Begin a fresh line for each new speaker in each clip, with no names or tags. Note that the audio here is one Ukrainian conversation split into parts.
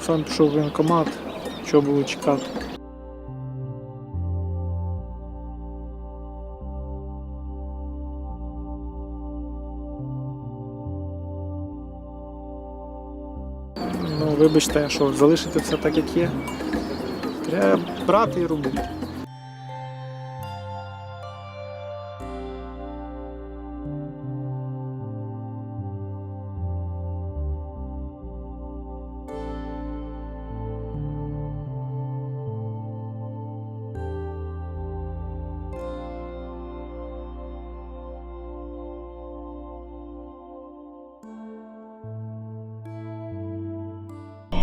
Сам пішов в воєнкомат, що було чекати. Ну, вибачте, що залишити все так, як є. Треба брати і робити.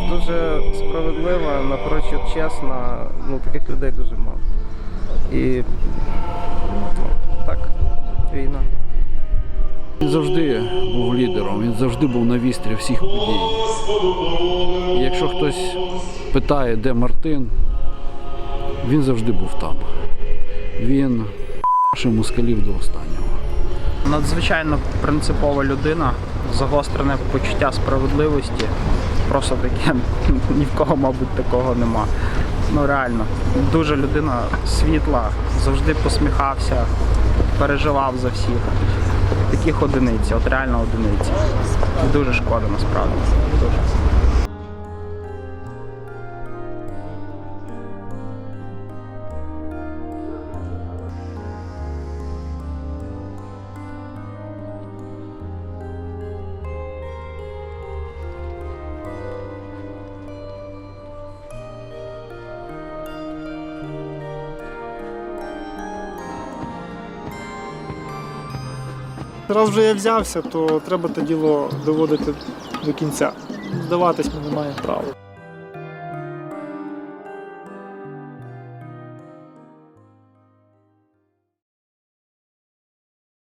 Дуже справедлива, напрочуд чесна. Ну, таких людей дуже мало. І ну, так, війна.
Він завжди був лідером, він завжди був на вістрі всіх подій. І якщо хтось питає, де Мартин, він завжди був там. Він ще москалів до останнього.
Надзвичайно принципова людина, загострене почуття справедливості. Просто таке ні в кого, мабуть, такого нема. Ну реально, дуже людина світла, завжди посміхався, переживав за всіх. Таких одиниці, от реально одиниці. Дуже шкода насправді. Дуже.
Раз вже я взявся, то треба те діло доводити до кінця. Здаватись ми не маємо права.